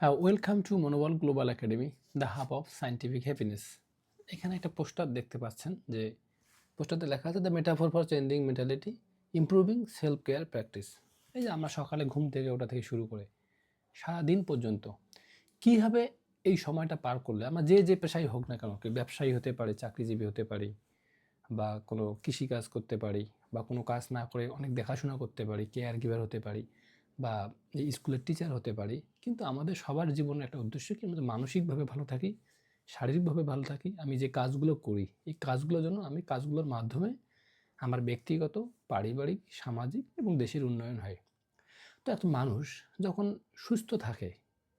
Welcome to Monobal global academy the hub of scientific happiness এখানে একটা poster দেখতে পাচ্ছেন যে পোস্টারতে লেখা আছে the metaphor for changing mentality improving self care practice এই যে আমরা সকালে ঘুম থেকে ওটা থেকে শুরু করে সারা দিন পর্যন্ত কীভাবে এই সময়টা পার করলে, আমরা যে যে পেশাই হোক না কেন ব্যবসায়ী হতে পারে, চাকরিজীবী হতে পারি, বা কোনো কৃষিকাজ করতে পারি, বা কোনো কাজ না করে অনেক দেখাশোনা করতে পারি কেয়ার গিভার হতে পারি বা স্কুলের টিচার হতে পারি। কিন্তু আমাদের সবার জীবনে একটা উদ্দেশ্য কি, আমরা মানসিকভাবে ভালো থাকি, শারীরিকভাবে ভালো থাকি, আমি যে কাজগুলো করি, এই কাজগুলোর জন্য আমি কাজগুলোর মাধ্যমে আমার ব্যক্তিগত, পারিবারিক, সামাজিক এবং দেশের উন্নয়ন হয়। তো এত মানুষ যখন সুস্থ থাকে,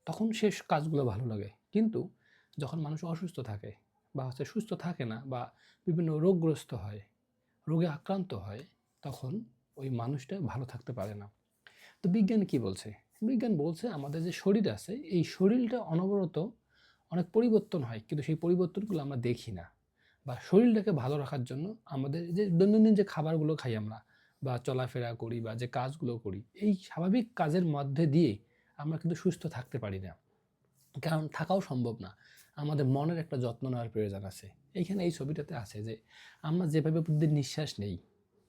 তখন শেষ কাজগুলো ভালো লাগে। কিন্তু যখন মানুষ অসুস্থ থাকে বা হচ্ছে সুস্থ থাকে না বা বিভিন্ন রোগগ্রস্ত হয়, রোগে আক্রান্ত হয়, তখন ওই মানুষটা ভালো থাকতে পারে না। তো বিজ্ঞান কি বলছে? বিজ্ঞান বলছে আমাদের যে শরীর আছে, এই শরীরটা অনবরত অনেক পরিবর্তন হয়, কিন্তু সেই পরিবর্তনগুলো আমরা দেখি না। বা শরীরটাকে ভালো রাখার জন্য আমাদের যে দৈনন্দিন যে খাবারগুলো খাই আমরা, বা চলাফেরা করি, বা যে কাজগুলো করি, এই স্বাভাবিক কাজের মধ্যে দিয়ে আমরা কিন্তু সুস্থ থাকতে পারি না। কারণ থাকাও সম্ভব না। আমাদের মনের একটা যত্ন নেওয়ার প্রয়োজন আছে। এইখানে এই ছবিটাতে আছে যে আমরা যেভাবে প্রতিদিন নিঃশ্বাস নেই,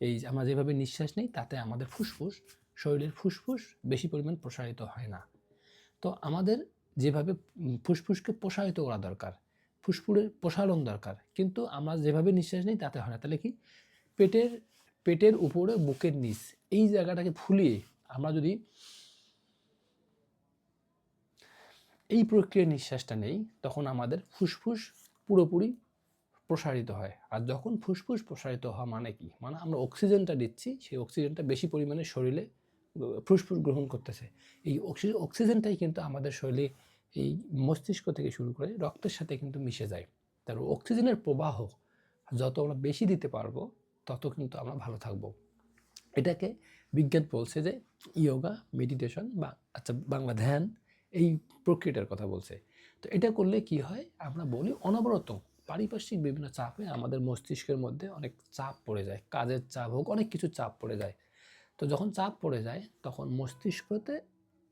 এই আমরা যেভাবে নিঃশ্বাস নেই, তাতে আমাদের ফুসফুস শরীরের ফুসফুস বেশি পরিমাণ প্রসারিত হয় না। তো আমাদের যেভাবে ফুসফুসকে প্রসারিত করা দরকার, ফুসফুসের প্রসারণ দরকার, কিন্তু আমরা যেভাবে নিঃশ্বাস নিই তাতে হয় না। তাহলে কি? পেটের পেটের উপরে, বুকের নিচ, এই জায়গাটাকে ফুলিয়ে আমরা যদি এই প্রক্রিয়ার নিঃশ্বাসটা নেই, তখন আমাদের ফুসফুস পুরোপুরি প্রসারিত হয়। আর যখন ফুসফুস প্রসারিত হওয়া মানে কি? মানে আমরা অক্সিজেনটা দিচ্ছি, সেই অক্সিজেনটা বেশি পরিমাণে শরীরে ফুসফুস গ্রহণ করতেছে। এই অক্সিজেন অক্সিজেনটাই কিন্তু আমাদের শরীরে এই মস্তিষ্ক থেকে শুরু করে রক্তের সাথে কিন্তু মিশে যায়। তার অক্সিজেনের প্রবাহ যত আমরা বেশি দিতে পারব, তত কিন্তু আমরা ভালো থাকব। এটাকে বিজ্ঞান বলছে যে ইয়োগা, মেডিটেশন বা আচ্ছা বাংলা ধ্যান এই প্রক্রিয়াটার কথা বলছে। তো এটা করলে কি হয়? আমরা বলি অনবরত পারিপার্শ্বিক বিভিন্ন চাপে আমাদের মস্তিষ্কের মধ্যে অনেক চাপ পড়ে যায়। কাজের চাপ হোক, অনেক কিছু চাপ পড়ে যায়। তো যখন চাপ পড়ে যায়, তখন মস্তিষ্কতে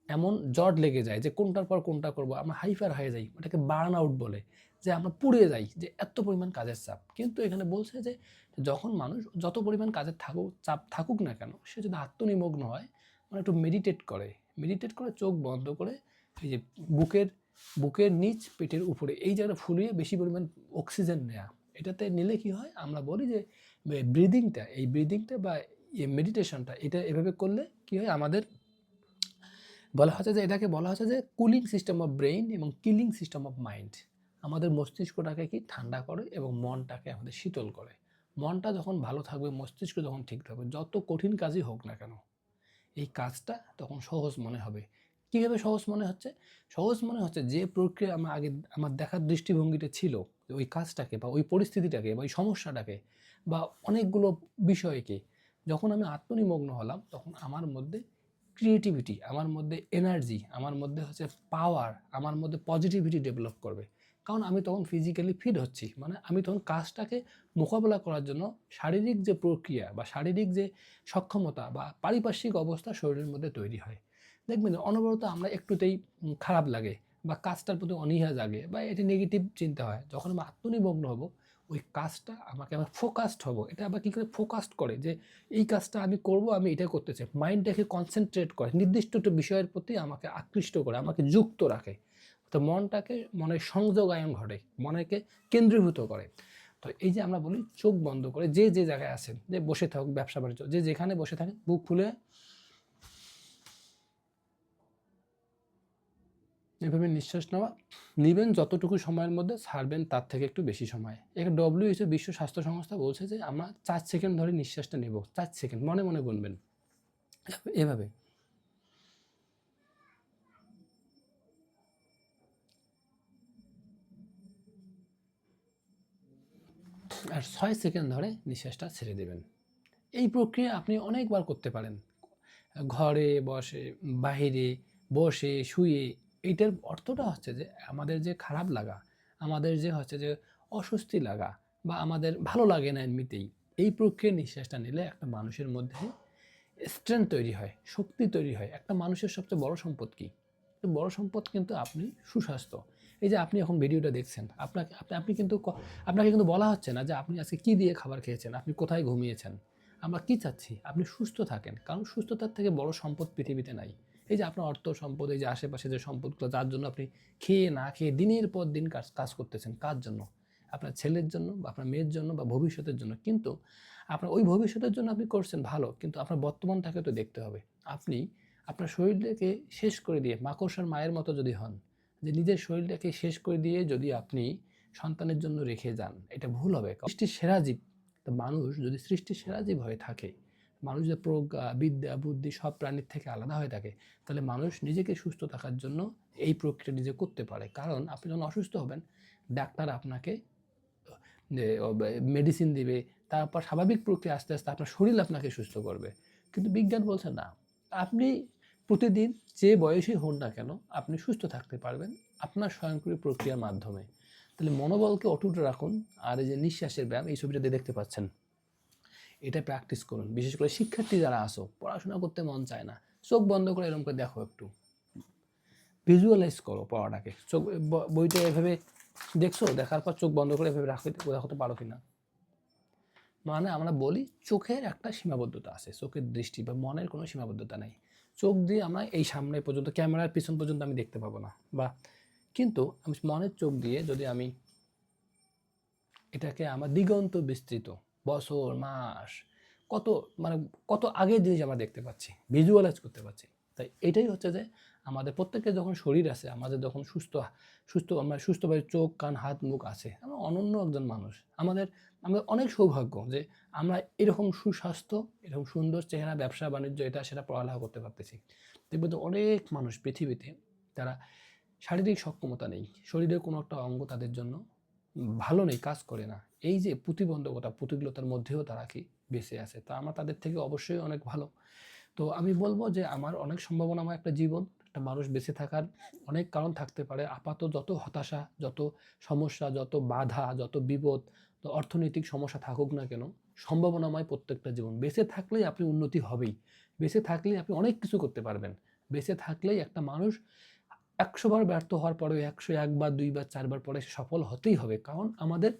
এমন জট লেগে যায় যে কোনটার পর কোনটা করব, আমরা হাইফার হয়ে যাই, ওটাকে বার্ন আউট বলে, যে আমরা পুড়ে যাই, যে এত পরিমাণ কাজের চাপ। কিন্তু এখানে বলছে যে যখন মানুষ যত পরিমাণ কাজের থাকুক চাপ থাকুক না কেন, সে যদি আত্মনিমগ্ন হয় মানে একটু মেডিটেট করে মেডিটেট করে চোখ বন্ধ করে, এই যে বুকের বুকের নিচ পেটের উপরে, এই জায়গাটা ফুলিয়ে বেশি পরিমাণ অক্সিজেন নেওয়া এটাতে নিলে কি হয়? আমরা বলি যে ব্রিদিংটা এই ব্রিদিংটা বা মেডিটেশনটা এটা এভাবে করলে কি হয়? আমাদের বলা হচ্ছে যে, এটাকে বলা হচ্ছে যে কুলিং সিস্টেম অফ ব্রেইন এবং কিলিং সিস্টেম অফ মাইন্ড আমাদের মস্তিষ্কটাকে কি? ঠান্ডা করে এবং মনটাকে আমাদের শীতল করে। মনটা যখন ভালো থাকবে, মস্তিষ্ক যখন ঠিক থাকবে, যত কঠিন কাজই হোক না কেন, এই কাজটা তখন সহজ মনে হবে। কীভাবে সহজ মনে হচ্ছে? সহজ মনে হচ্ছে যে, প্রক্রিয়া আমার আগে, আমার দেখার দৃষ্টিভঙ্গিতে ছিল ওই কাজটাকে বা ওই পরিস্থিতিটাকে বা ওই সমস্যাটাকে বা অনেকগুলো বিষয়কে যখন আমি আত্মনিমগ্ন হলাম, তখন আমার মধ্যে ক্রিয়েটিভিটি আমার মধ্যে এনার্জি আমার মধ্যে হচ্ছে পাওয়ার আমার মধ্যে পজিটিভিটি ডেভেলপ করবে। কারণ আমি তখন ফিজিক্যালি ফিট হচ্ছি। মানে আমি তখন কাজটাকে মোকাবেলা করার জন্য শারীরিক যে প্রক্রিয়া বা শারীরিক যে সক্ষমতা বা পারিপার্শ্বিক অবস্থা শরীরের মধ্যে তৈরি হয়। দেখবেন অনবরত আমরা একটুতেই খারাপ লাগে বা কাজটার প্রতি অনীহা জাগে বা এটি নেগেটিভ চিন্তা হয়। যখন আমি আত্মনিমগ্ন হব ওই কাজটা আমাকে আবার ফোকাসড হব। এটা আবার কী করে ফোকাসড করে? যে এই কাজটা আমি করব, আমি এটা করতে চাই। মাইন্ডটাকে কনসেন্ট্রেট করে। নির্দিষ্ট একটা বিষয়ের প্রতি আমাকে আকৃষ্ট করে, আমাকে যুক্ত রাখে। তো মনটাকে, মনের সংযোগায়ন ঘটে, মনেকে কেন্দ্রীভূত করে। তো এই যে আমরা বলি চোখ বন্ধ করে, যে যে জায়গায় আছেন, যে বসে থাকুক, ব্যবসা বাণিজ্য, যে যেখানে বসে থাকেন, বুক খুলে এভাবে নিঃশ্বাস নেওয়া, নেবেন যতটুকু সময়ের মধ্যে, ছাড়বেন তার থেকে একটু বেশি সময়। এখানে ডব্লিউএইচও বিশ্ব স্বাস্থ্য সংস্থা বলছে যে, আমরা চার সেকেন্ড ধরে নিঃশ্বাসটা নেব। চার সেকেন্ড, মনে মনে গুনবেন। এভাবে। আর ছয় সেকেন্ড ধরে নিঃশ্বাসটা ছেড়ে দেবেন। এই প্রক্রিয়া আপনি অনেকবার করতে পারেন। ঘরে বসে, বাইরে বসে, শুয়ে এইটার অর্থটা হচ্ছে যে আমাদের যে খারাপ লাগা, আমাদের যে হচ্ছে যে অস্বস্তি লাগা বা আমাদের ভালো লাগে না এমনিতেই, এই প্রক্রিয়ার নিঃশ্বাসটা নিলে একটা মানুষের মধ্যে স্ট্রেংথ তৈরি হয়, শক্তি তৈরি হয়। একটা মানুষের সবচেয়ে বড় সম্পদ কি? বড় সম্পদ কিন্তু আপনি সুস্বাস্থ্য। এই যে আপনি এখন ভিডিওটা দেখছেন, আপনাকে, আপনি আপনি কিন্তু আপনাকে কিন্তু বলা হচ্ছে না যে আপনি আজকে কী দিয়ে খাবার খেয়েছেন, আপনি কোথায় ঘুমিয়েছেন। আমরা কি চাচ্ছি? আপনি সুস্থ থাকেন, কারণ সুস্থতার থেকে বড় সম্পদ পৃথিবীতে নাই। এই যে আপনার অর্থ সম্পদ, এই যে আশেপাশে যে সম্পদগুলো, যার জন্য আপনি খেয়ে না খেয়ে দিনের পর দিন কাজ কাজ করতেছেন, কার জন্য? আপনার ছেলের জন্য বা আপনার মেয়ের জন্য বা ভবিষ্যতের জন্য। কিন্তু আপনার ওই ভবিষ্যতের জন্য আপনি করছেন ভালো, কিন্তু আপনার বর্তমানটাকে তো দেখতে হবে। আপনি আপনার শরীরটাকে শেষ করে দিয়ে, মাকড়সার মায়ের মতো যদি হন, যে নিজের শরীরটাকে শেষ করে দিয়ে যদি আপনি সন্তানের জন্য রেখে যান, এটা ভুল হবে। সৃষ্টির সেরা জীব, তো মানুষ যদি সৃষ্টির সেরা জীব হয়ে থাকে মানুষ যে প্রজ্ঞা বিদ্যা, বুদ্ধি সব প্রাণীর থেকে আলাদা হয়ে থাকে। তাহলে মানুষ নিজেকে সুস্থ থাকার জন্য এই প্রক্রিয়া নিজে করতে পারে। কারণ আপনি যখন অসুস্থ হবেন, ডাক্তার আপনাকে মেডিসিন দিবে, তারপর স্বাভাবিক প্রক্রিয়া আস্তে আস্তে আপনার শরীর আপনাকে সুস্থ করবে। কিন্তু বিজ্ঞান বলছে না। আপনি প্রতিদিন যে বয়সী হন না কেন, আপনি সুস্থ থাকতে পারবেন আপনার স্বয়ংক্রিয় প্রক্রিয়ার মাধ্যমে। তাহলে মনোবলকে অটুট রাখুন। আর এই যে নিঃশ্বাসের ব্যায়াম, এই ছবিটাতে দেখতে পাচ্ছেন। এটা প্র্যাকটিস করুন। বিশেষ করে শিক্ষার্থী যারা আসো পড়াশোনা করতে মন চায় না, চোখ বন্ধ করে এরকম করে দেখো একটু। ভিজুয়ালাইজ করো পড়াটাকে। চোখ বইটা এভাবে দেখছ, দেখার পর চোখ বন্ধ করে এভাবে রাখতে, দেখাতে পারো কিনা? মানে আমরা বলি চোখের একটা সীমাবদ্ধতা আছে, চোখের দৃষ্টি বা মনের কোনো সীমাবদ্ধতা নেই। চোখ দিয়ে আমরা এই সামনে পর্যন্ত, ক্যামেরার পিছন পর্যন্ত আমি দেখতে পাবো না, বা কিন্তু আমি মনের চোখ দিয়ে যদি আমি এটাকে আমার দিগন্ত বিস্তৃত বছর, মাস, কত মানে কত আগের জিনিস আমরা দেখতে পাচ্ছি ভিজুয়ালাইজ করতে পারছি তাই এটাই হচ্ছে যে আমাদের প্রত্যেকের যখন শরীর আছে, আমাদের যখন সুস্থ সুস্থ, আমরা সুস্থভাবে চোখ, কান, হাত, মুখ আছে, আমরা অনন্য একজন মানুষ। আমাদের আমাদের অনেক সৌভাগ্য যে আমরা এরকম সুস্বাস্থ্য, এরকম সুন্দর চেহারা, ব্যবসা, বাণিজ্য, এটা সেটা পড়ালেখা করতে পারতেছি। দেখবে তো অনেক মানুষ পৃথিবীতে তারা শারীরিক সক্ষমতা নেই, শরীরের কোনো একটা অঙ্গ তাদের জন্য ভালো নেই, কাজ করে না। এই যে প্রতিবন্ধকতা, প্রতিকূলতার মধ্যেও তারা কি বেঁচে আছে, তা আমার তাদের থেকে অবশ্যই অনেক ভালো। তো আমি বলব যে আমার অনেক সম্ভাবনাময় একটা জীবন, একটা মানুষ বেঁচে থাকার অনেক কারণ থাকতে পারে। আপাতত যত হতাশা, যত সমস্যা, যত বাধা, যত বিপদ অর্থনৈতিক সমস্যা থাকুক না কেন, সম্ভাবনাময় প্রত্যেকটা জীবন। বেঁচে থাকলেই আপনি উন্নতি হবেই। বেঁচে থাকলেই আপনি অনেক কিছু করতে পারবেন। বেঁচে থাকলেই একটা মানুষ একশো বার ব্যর্থ হওয়ার পরেও একশো একবার, দুইবার, চারবার পরে সফল হতেই হবে। কারণ আমাদের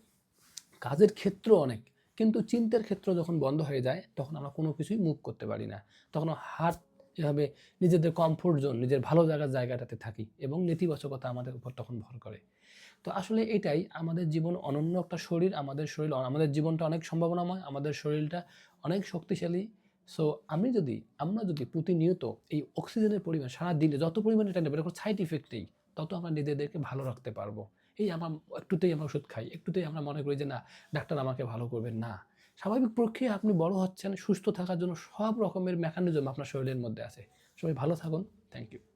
কাজের ক্ষেত্র অনেক, কিন্তু চিন্তার ক্ষেত্র যখন বন্ধ হয়ে যায়, তখন আমরা কোনো কিছুই মুভ করতে পারি না। তখন হাত এভাবে নিজেদের কমফোর্ট জোন নিজের ভালো জায়গার জায়গাটাতে থাকি এবং নেতিবাচকতা আমাদের উপর তখন ভর করে। তো আসলে এটাই, আমাদের জীবন অনন্য একটা শরীর, আমাদের শরীর, আমাদের জীবনটা অনেক সম্ভাবনাময়, আমাদের শরীরটা অনেক শক্তিশালী সো আমি যদি, আমরা যদি প্রতিনিয়ত এই অক্সিজেনের পরিমাণ সারা দিনে যত পরিমাণে এটা নেবে সাইড ইফেক্ট নেই, তত আমরা নিজেদেরকে ভালো রাখতে পারব। এই আমার, একটুতেই আমরা ওষুধ খাই, একটুতেই আমরা মনে করি যে, না, ডাক্তার আমাকে ভালো করবেন না। স্বাভাবিক প্রক্রিয়া, আপনি বড় হচ্ছেন, সুস্থ থাকার জন্য সব রকমের মেকানিজম আপনার শরীরের মধ্যে আছে। সবাই ভালো থাকুন। Thank you